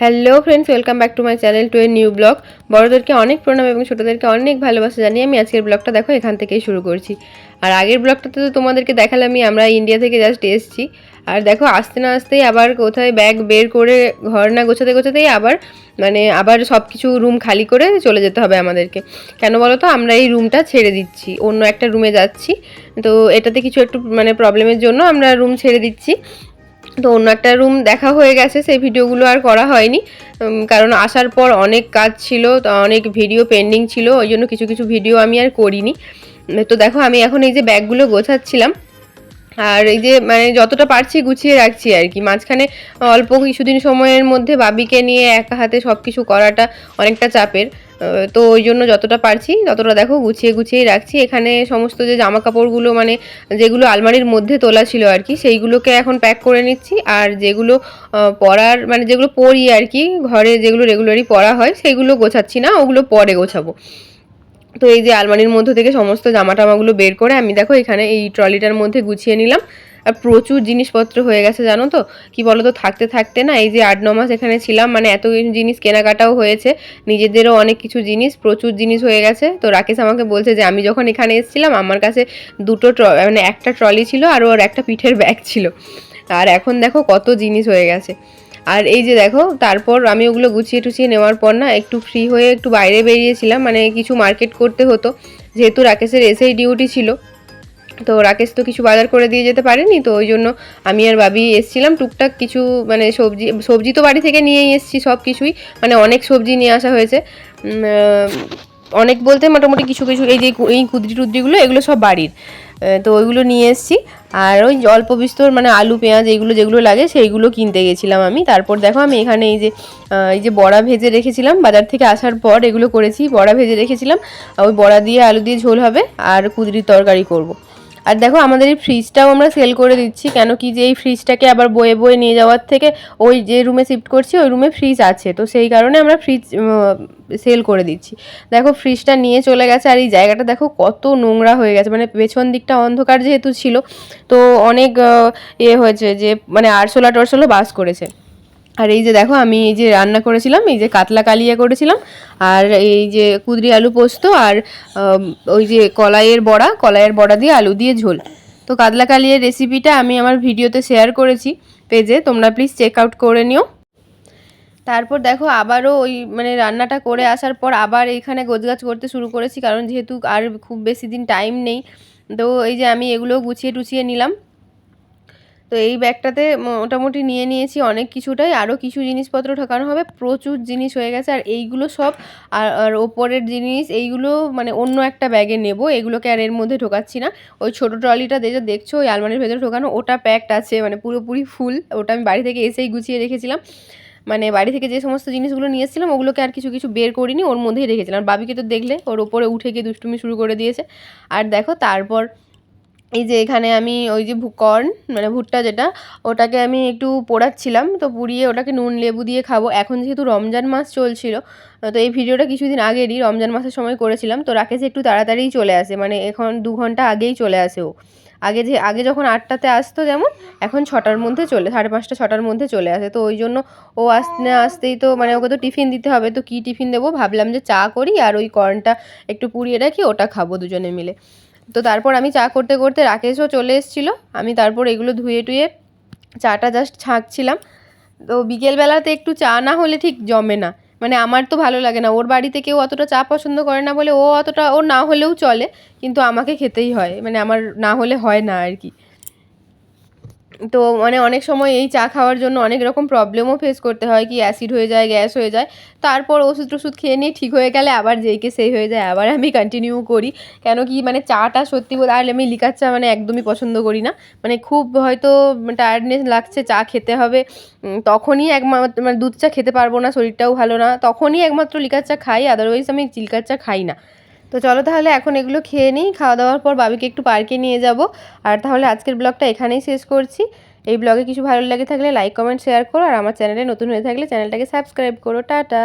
Hello friends welcome back to my channel to a new blog বড়োদেরকে অনেক প্রণাম এবং ছোটোদেরকে অনেক ভালোবাসা জানিয়ে আমি আজকের ব্লগটা দেখো, এখান থেকেই শুরু করছি। আর আগের ব্লগটাতে তো তোমাদেরকে দেখালামই, আমরা ইন্ডিয়া থেকে জাস্ট এসেছি। আর দেখো, আসতে না আসতেই আবার কোথায় ব্যাগ বের করে ঘর না গোছাতে গোছাতেই আবার মানে আবার সব কিছু রুম খালি করে চলে যেতে হবে আমাদেরকে। কেন বলো তো আমরা এই রুমটা ছেড়ে দিচ্ছি, অন্য একটা রুমে যাচ্ছি। তো এটাতে কিছু একটু মানে প্রবলেমের জন্য আমরা রুম ছেড়ে দিচ্ছি। তো অন্য একটা রুম দেখা হয়ে গেছে, সেই ভিডিওগুলো আর করা হয়নি। কারণ আসার পর অনেক কাজ ছিল, তো অনেক ভিডিও পেন্ডিং ছিল, ওই জন্য কিছু কিছু ভিডিও আমি আর করিনি। তো দেখো আমি এখন এই যে ব্যাগগুলো গোছাচ্ছিলাম আর এই যে মানে যতটা পারছি গুছিয়ে রাখছি আর কি। মাঝখানে অল্প কিছুদিন সময়ের মধ্যে বাবিকে নিয়ে একা হাতে সব কিছু করাটা অনেকটা চাপের। তো ওই জন্য যতটা পারছি, ততটা দেখো গুছিয়ে গুছিয়েই রাখছি। এখানে সমস্ত যে জামা কাপড়গুলো মানে যেগুলো আলমারির মধ্যে তোলা ছিল আর কি, সেইগুলোকে এখন প্যাক করে নিচ্ছি। আর যেগুলো পরার মানে যেগুলো পরি আর কি, ঘরে যেগুলো রেগুলারই পরা হয় সেগুলো গোছাচ্ছি না, ওগুলো পরে গোছাবো। তো এই যে আলমারির মধ্যে থেকে সমস্ত জামা টামাগুলো বের করে আমি দেখো এখানে এই ট্রলিটার মধ্যে গুছিয়ে নিলাম। আর প্রচুর জিনিসপত্র হয়ে গেছে, জানো তো? কি বলো তো থাকতে থাকতে না এই যে আট, ন মাস এখানে ছিলাম মানে এত জিনিস কেনাকাটাও হয়েছে, নিজেদেরও অনেক কিছু জিনিস, প্রচুর জিনিস হয়ে গেছে। তো রাকেশ আমাকে বলছে যে, আমি যখন এখানে এসেছিলাম, আমার কাছে দুটো ট্র- মানে একটা ট্রলি ছিল আর ওর একটা পিঠের ব্যাগ ছিল। আর এখন দেখো কত জিনিস হয়ে গেছে। আর এই যে দেখো, তারপর আমি ওগুলো গুছিয়ে টুছিয়ে নেওয়ার পর না একটু ফ্রি হয়ে একটু বাইরে বেরিয়েছিলাম মানে কিছু মার্কেট করতে হতো। যেহেতু রাকেশের এসেই ডিউটি ছিল, তো রাকেশ তো কিছু বাজার করে দিয়ে যেতে পারেনি, তো ওই জন্য আমি আর বাবি এসছিলাম। টুকটাক কিছু মানে সবজি সবজি তো বাড়ি থেকে নিয়েই এসছি সব কিছুই মানে অনেক সবজি নিয়ে আসা হয়েছে। অনেক বলতে মোটামুটি কিছু কিছু এই যে এই কুদ্রি টুদ্রিগুলো, এগুলো সব বাড়ির। তো ওইগুলো নিয়ে এসেছি। আর ওই অল্প বিস্তর মানে আলু, পেঁয়াজ এইগুলো যেগুলো লাগে সেইগুলো কিনতে গেছিলাম আমি। তারপর দেখো আমি এখানে এই যে এই যে বড়া ভেজে রেখেছিলাম। বাজার থেকে আসার পর এগুলো করেছি, বড়া ভেজে রেখেছিলাম। ওই বড়া দিয়ে আলু দিয়ে ঝোল হবে, আর কুদরির তরকারি করব। আর দেখো আমাদের এই ফ্রিজটাও আমরা সেল করে দিচ্ছি কেন কি যে এই ফ্রিজটাকে আবার বয়ে বয়ে নিয়ে যাওয়ার থেকে ওই যে রুমে শিফট করছি ওই রুমে ফ্রিজ আছে। তো সেই কারণে আমরা ফ্রিজ সেল করে দিচ্ছি। দেখো ফ্রিজটা নিয়ে চলে গেছে আর এই জায়গাটা দেখো কত নোংরা হয়ে গেছে মানে পেছন দিকটা অন্ধকার যেহেতু ছিল তো অনেক আহ, ইয়ে হয়েছে যে মানে আরশোলা টরশোলা বাস করেছে। আর এই যে দেখো, আমি এই যে রান্না করেছিলাম, এই যে কাতলা কালিয়া করেছিলাম, আর এই যে কুদরি আলু পোস্ত আর ওই যে কলাইয়ের বড়া কলাইয়ের বড়া দিয়ে আলু দিয়ে ঝোল। তো কাতলা কালিয়ার রেসিপিটা আমি আমার ভিডিওতে শেয়ার করেছি পেজে, তোমরা প্লিজ চেক আউট করে নিও। তারপর দেখো, আবারও ওই মানে রান্নাটা করে আসার পর আবার এইখানে গোছগাছ করতে শুরু করেছি, কারণ যেহেতু আর খুব বেশি দিন টাইম নেই। তো এই যে আমি এগুলো গুছিয়ে টুছিয়ে নিলাম। তো এই ব্যাগটাতে মোটামুটি নিয়ে নিয়েছি অনেক কিছুটাই। আরও কিছু জিনিসপত্র ঠকানো হবে। প্রচুর জিনিস হয়ে গেছে। আর এইগুলো সব, আর আর ওপরের জিনিস এইগুলো মানে অন্য একটা ব্যাগে নেব। এগুলোকে আর এর মধ্যে ঢোকাচ্ছি না। ওই ছোটো ট্রলিটা যেটা দেখছ, ওই আলমারির ভেতরে ঢোকানো, ওটা প্যাকড আছে। মানে পুরোপুরি ফুল ওটা আমি বাড়ি থেকে এসেই গুছিয়ে রেখেছিলাম। মানে বাড়ি থেকে যে সমস্ত জিনিসগুলো নিয়ে এসেছিলাম ওগুলোকে আর কিছু কিছু বের করিনি, ওর মধ্যেই রেখেছিলাম। বাবিকে তো দেখলে, ওর ওপরে উঠে গিয়ে দুষ্টুমি শুরু করে দিয়েছে। আর দেখো, তারপর এই যে এখানে আমি ওই যে কর্ন মানে ভুট্টা যেটা, ওটাকে আমি একটু পোড়াচ্ছিলাম। তো পুড়িয়ে ওটাকে নুন, লেবু দিয়ে খাব। এখন যেহেতু রমজান মাস চলছিল, তো এই ভিডিওটা কিছুদিন আগেরই রমজান মাসের সময় করেছিলাম। তো রাকেশ একটু তাড়াতাড়িই চলে আসে মানে এখন দু ঘণ্টা আগেই চলে আসে ও। আগে যে আগে যখন আটটাতে আসতো যেমন, এখন ছটার মধ্যে চলে, সাড়ে পাঁচটা, ছটার মধ্যে চলে আসে। তো ওই জন্য ও আসতে না আসতেই তো মানে ওকে তো টিফিন দিতে হবে। তো কী টিফিন দেবো? ভাবলাম যে চা করি আর ওই কর্নটা একটু পুড়িয়ে রাখি ওটা খাব দুজনে মিলে। তো তারপর আমি চা করতে করতে রাকেশও চলে এসেছিল। আমি তারপর এগুলো ধুয়ে টুয়ে চাটা জাস্ট ছাঁকছিলাম। তো বিকেলবেলাতে একটু চা না হলে ঠিক জমে না। মানে আমার তো ভালো লাগে না। ওর বাড়িতে কেউ অতটা চা পছন্দ করে না বলে ও অতটা ওর না হলেও চলে। কিন্তু আমাকে খেতেই হয়। মানে আমার না হলে হয় না আর কি। তো মানে অনেক সময় এই চা খাওয়ার জন্য অনেক রকম প্রবলেমও ফেস করতে হয় কি অ্যাসিড হয়ে যায় গ্যাস হয়ে যায়। তারপর ওষুধ টষুধ খেয়ে নিয়ে ঠিক হয়ে গেলে আবার যেইকে সেই হয়ে যায়, আবার আমি কন্টিনিউ করি। কেন কি মানে চাটা সত্যি বলতে আর আমি লিকার চা মানে একদমই পছন্দ করি না। মানে খুব হয়তো টায়ার্ডনেস লাগছে, চা খেতে হবে। তখনই একমাত্র মানে দুধ চা খেতে পারব না, শরীরটাও ভালো না। তখনই একমাত্র লিকার চা খাই আদারওয়াইজ আমি লিকার চা খাই না। তো চলো তাহলে এখন এগুলো খেয়ে নিই। খাওয়া দাওয়ার পর বাবিকে একটু পার্কে নিয়ে যাব। আর তাহলে আজকের ব্লগটা এখানেই শেষ করছি। এই ব্লগে কিছু ভালো লাগে থাকলে লাইক, কমেন্ট, শেয়ার করো। আর আমার চ্যানেলে নতুন হয়ে থাকলে চ্যানেলটাকে সাবস্ক্রাইব করো। টাটা।